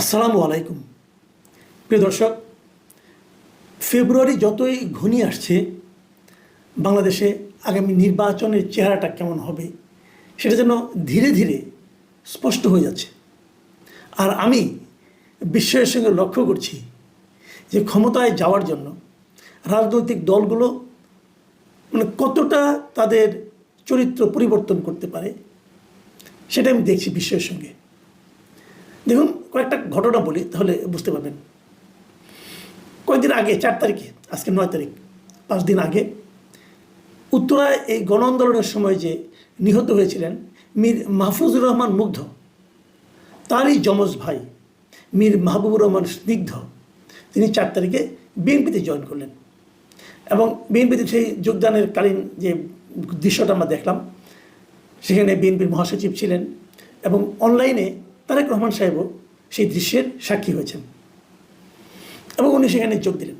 আসসালামু আলাইকুম। প্রিয় দর্শক, ফেব্রুয়ারি যতই ঘনিয়ে আসছে, বাংলাদেশে আগামী নির্বাচনের চেহারাটা কেমন হবে, সেটা যেন ধীরে ধীরে স্পষ্ট হয়ে যাচ্ছে। আর আমি বিশ্বের সঙ্গে লক্ষ্য করছি যে ক্ষমতায় যাওয়ার জন্য রাজনৈতিক দলগুলো মানে কতটা তাদের চরিত্র পরিবর্তন করতে পারে, সেটা আমি দেখছি বিশ্বের সঙ্গে। দেখুন, কয়েকটা ঘটনা বলি, তাহলে বুঝতে পারবেন। কয়েকদিন আগে, চার তারিখে, আজকে নয় তারিখ, পাঁচ দিন আগে, উত্তরায় এই গণ আন্দোলনের সময় যে নিহত হয়েছিলেন মীর মাহফুজুর রহমান মুগ্ধ, তারই যমজ ভাই মীর মাহবুবুর রহমান স্নিগ্ধ, তিনি চার তারিখে বিএনপিতে জয়েন করলেন। এবং বিএনপিতে সেই যোগদানের কালীন যে দৃশ্যটা আমরা দেখলাম, সেখানে বিএনপির মহাসচিব ছিলেন এবং অনলাইনে তারেক রহমান সাহেবও সেই দৃশ্যের সাক্ষী হয়েছেন। এবং উনি সেখানে যোগ দিলেন।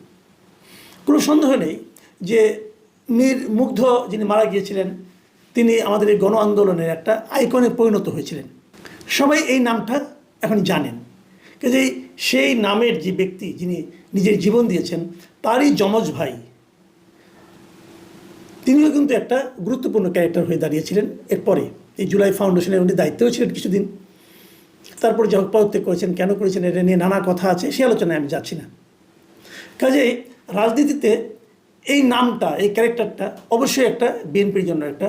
কোনো সন্দেহ নেই যে মীর মুগ্ধ যিনি মারা গিয়েছিলেন, তিনি আমাদের এই গণ আন্দোলনের একটা আইকনে পরিণত হয়েছিলেন। সবাই এই নামটা এখন জানেন। কাজে সেই নামের যে ব্যক্তি যিনি নিজের জীবন দিয়েছেন, তারই যমজ ভাই, তিনিও কিন্তু একটা গুরুত্বপূর্ণ ক্যারেক্টার হয়ে দাঁড়িয়েছিলেন। এরপরে এই জুলাই ফাউন্ডেশনের উনি দায়িত্বেও ছিলেন কিছুদিন। তারপর যখন পদত্যাগ করেছেন, কেন করেছেন, এটা নিয়ে নানা কথা আছে সেই আলোচনায় আমি যাচ্ছি না। কাজেই রাজনীতিতে এই নামটা, এই ক্যারেক্টারটা অবশ্যই একটা বিএনপির জন্য একটা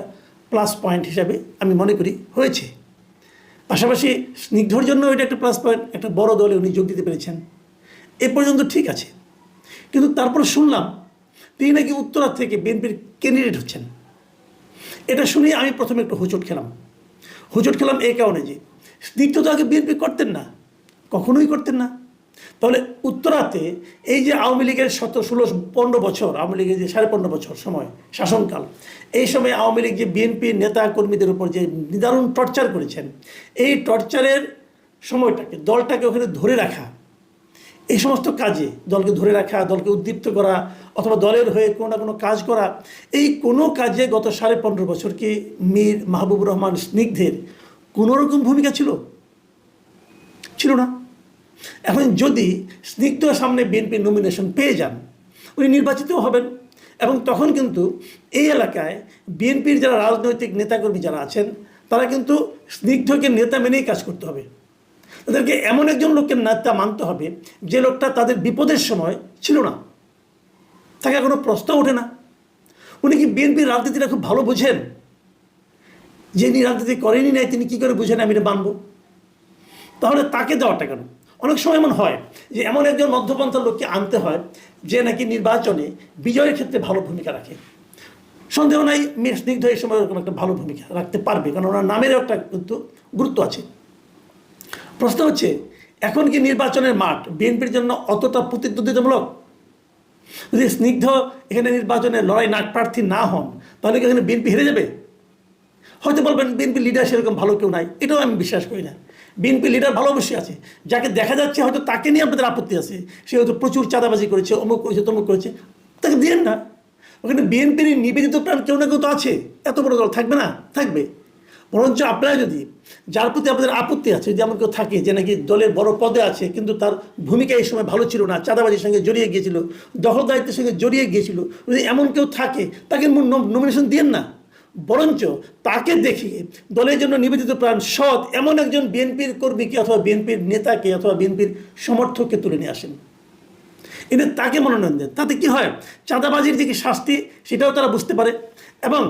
প্লাস পয়েন্ট হিসাবে আমি মনে করি হয়েছে। পাশাপাশি স্নিগ্ধর জন্য এটা একটা প্লাস পয়েন্ট একটা বড় দলে উনি যোগ দিতে পেরেছেন। এ পর্যন্ত ঠিক আছে। কিন্তু তারপর শুনলাম তিনি নাকি উত্তরা থেকে বিএনপির ক্যান্ডিডেট হচ্ছেন। এটা শুনে আমি প্রথমে একটু হোঁচট খেলাম। হোঁচট খেলাম এই কারণে যে স্নিগ্ধ তো আগে বিএনপি করতেন না, কখনোই করতেন না। তাহলে উত্তরাতে এই যে আওয়ামী লীগের শত, ষোলো, পনেরো বছর, আওয়ামী লীগের যে সাড়ে পনেরো বছর সময়, শাসনকাল, এই সময় আওয়ামী লীগ যে বিএনপি নেতা কর্মীদের উপর যে নিদারুণ টর্চার করেছেন, এই টর্চারের সময়টাকে, দলটাকে ওখানে ধরে রাখা, এই সমস্ত কাজে, দলকে ধরে রাখা, দলকে উদ্দীপ্ত করা, অথবা দলের হয়ে কোনো না কোনো কাজ করা, এই কোনো কাজে গত সাড়ে পনেরো বছর কি মীর মাহবুব রহমান স্নিগ্ধের কোনো রকম ভূমিকা ছিল? ছিল না। এখন যদি স্নিগ্ধ সামনে বিএনপির নমিনেশন পেয়ে যান, উনি নির্বাচিত হবেন এবং তখন কিন্তু এই এলাকায় বিএনপির যারা রাজনৈতিক নেতাকর্মী যারা আছেন, তারা কিন্তু স্নিগ্ধকে নেতা মেনেই কাজ করতে হবে। তাদেরকে এমন একজন লোককে নেতা মানতে হবে যে লোকটা তাদের বিপদের সময় ছিল না। তাকে কোনো প্রশ্ন ওঠে না। উনি কি বিএনপির রাজনীতিটা খুব ভালো বোঝেন? যিনি রাজনীতি করেনি নাই, তিনি কী করে বুঝেন আমি এটা মানবো? তাহলে তাকে দেওয়াটা কেন? অনেক সময় এমন হয় যে এমন একজন মধ্যপন্থার লোককে আনতে হয় যে নাকি নির্বাচনে বিজয়ের ক্ষেত্রে ভালো ভূমিকা রাখে। সন্দেহ নাই মেয়ে স্নিগ্ধ এই সময় ওরকম একটা ভালো ভূমিকা রাখতে পারবে, কারণ ওনার নামেরও একটা কিন্তু গুরুত্ব আছে। প্রশ্ন হচ্ছে, এখন কি নির্বাচনের মাঠ বিএনপির জন্য অতটা প্রতিদ্বন্দ্বিতামূলক? যদি স্নিগ্ধ এখানে নির্বাচনে লড়াই নাট প্রার্থী না হন, তাহলে কি এখানে বিএনপি হেরে যাবে? হয়তো বলবেন বিএনপি লিডার সেরকম ভালো কেউ নাই, এটাও আমি বিশ্বাস করি না। বিএনপি লিডার ভালো অবশ্যই আছে, যাকে দেখা যাচ্ছে হয়তো তাকে নিয়ে আপনাদের আপত্তি আছে, সে হয়তো প্রচুর চাঁদাবাজি করেছে, অমুক করেছে, তমুক করেছে, তাকে দিয়েন না। ওখানে বিএনপির নিবেদিত প্রাণ কেউ না কেউ তো আছে, এত বড় দল থাকবে না? থাকবে। বরঞ্চ আপনারা যদি, যার প্রতি আপনাদের আপত্তি আছে যদি এমন কেউ থাকে যে নাকি দলের বড় পদে আছে, কিন্তু তার ভূমিকা এই সময় ভালো ছিল না, চাঁদাবাজির সঙ্গে জড়িয়ে গিয়েছিল, দখলদারিত্বের সঙ্গে জড়িয়ে গিয়েছিল, যদি এমন কেউ থাকে, তাকে নমিনেশন দিয়েন না। বরঞ্চ তাকে দেখিয়ে দলের জন্য নিবেদিত প্রাণ সৎ এমন একজন বিএনপির কর্মীকে অথবা বিএনপির নেতাকে অথবা বিএনপির সমর্থককে তুলে নিয়ে আসেন। এদের তাকে মনোনয়ন দেন। তাতে কি হয়? চাঁদাবাজির যে শাস্তি, সেটাও তারা বুঝতে পারে এবং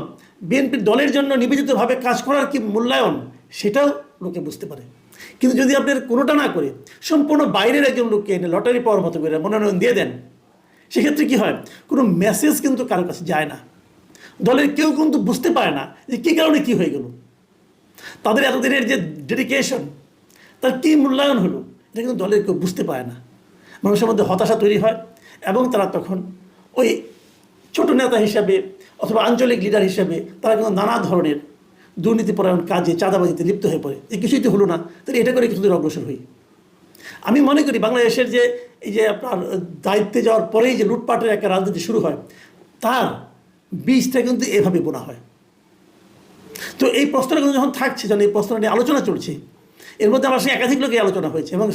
বিএনপির দলের জন্য নিবেদিতভাবে কাজ করার কি মূল্যায়ন, সেটাও লোকে বুঝতে পারে। কিন্তু যদি আপনার কোনোটা না করে সম্পূর্ণ বাইরের একজন লোককে এনে লটারি পাওয়ার মতো করে মনোনয়ন দিয়ে দেন, সেক্ষেত্রে কি হয়? কোনো মেসেজ কিন্তু কারোর কাছে যায় না। দলের কেউ কিন্তু বুঝতে পারে না যে কী কারণে কী হয়ে গেল। তাদের এতদিনের যে ডেডিকেশন তার কী মূল্যায়ন হলো, এটা কিন্তু দলের কেউ বুঝতে পারে না। মানুষের মধ্যে হতাশা তৈরি হয় এবং তারা তখন ওই ছোট নেতা হিসাবে অথবা আঞ্চলিক লিডার হিসাবে তারা কিন্তু নানা ধরনের দুর্নীতিপরায়ণ কাজে চাঁদাবাজিতে লিপ্ত হয়ে পড়ে। যে কিছুই তো হলো না, তাহলে এটা করে কিছুদিন অগ্রসর হই। আমি মনে করি বাংলাদেশের যে এই যে আপনার দায়িত্বে যাওয়ার পরেই যে লুটপাটের একটা রাজনীতি শুরু হয়, তার বীজটা কিন্তু এভাবে বোনা হয়। তো এই প্রশ্নটা কিন্তু যখন থাকছে, যখন এই প্রশ্নটা নিয়ে আলোচনা চলছে, এর মধ্যে আমার সঙ্গে একাধিক লোকে আলোচনা হয়েছে এবং